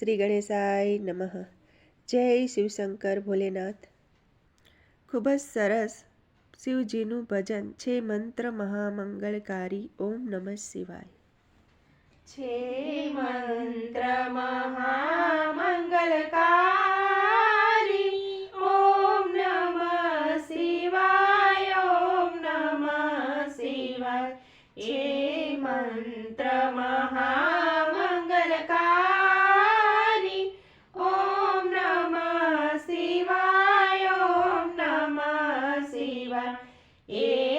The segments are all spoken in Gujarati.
શ્રી ગણેશાય નમઃ. જય શિવશંકર ભોલેનાથ. ખૂબ જ સરસ શિવજીનું ભજન છે મંત્ર મહામંગળકારી ઓમ નમઃ શિવાય. છે મંત્ર મહામંગલકારી ઓમ નમઃ શિવાય, ઓમ નમઃ શિવાય. એ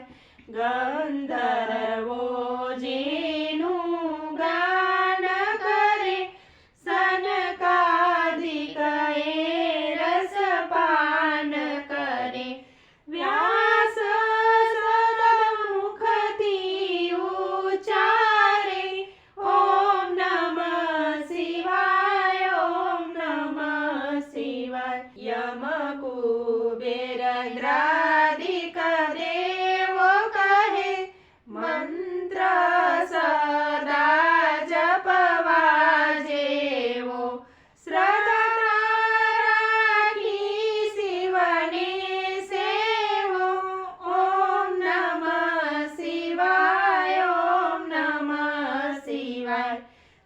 શિવાય ગંધર્વો જેનું ગાન કરે સનકાદિકએ રસપાન કરે. વ્યાસ મુખથી ઉચ્ચારે, ઓમ નમ શિવાય, ઓમ નમ શિવાય. યમ કુબેર ઇન્દ્રાદિક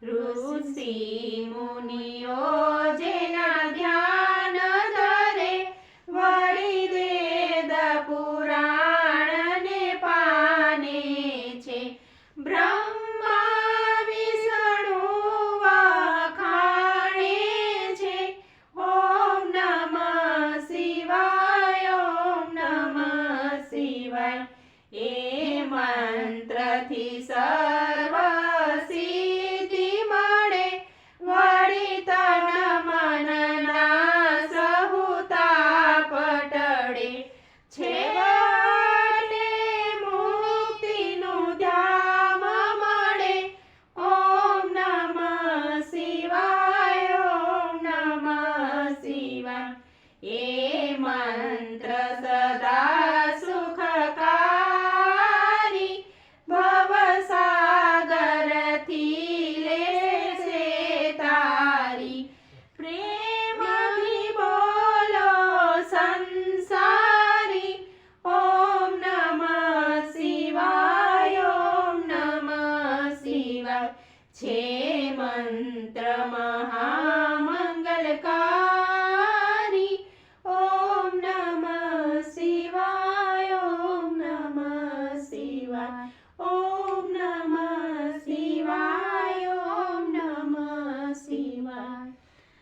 ઋષિ મુનિઓ જેના ધ્યાન ધરે, વળી વેદ પુરાણ ને પાને છે. બ્રહ્મા વિષ્ણુ વખાણે છે. ઓમ નમ શિવાય, ઓમ નમ શિવાય. એ મંત્રથી સર્વ ये मन्त्र सदा सुखकारि भव सागरथि ले चेतारी प्रेमवि बोलो संसारि ॐ नमः शिवाय ॐ नमः शिवा छे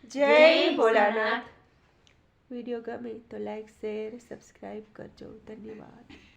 જય ભોલાનાથ. વીડિયો ગમે તો લાઈક શેર સબસ્ક્રાઈબ કરજો. ધન્યવાદ.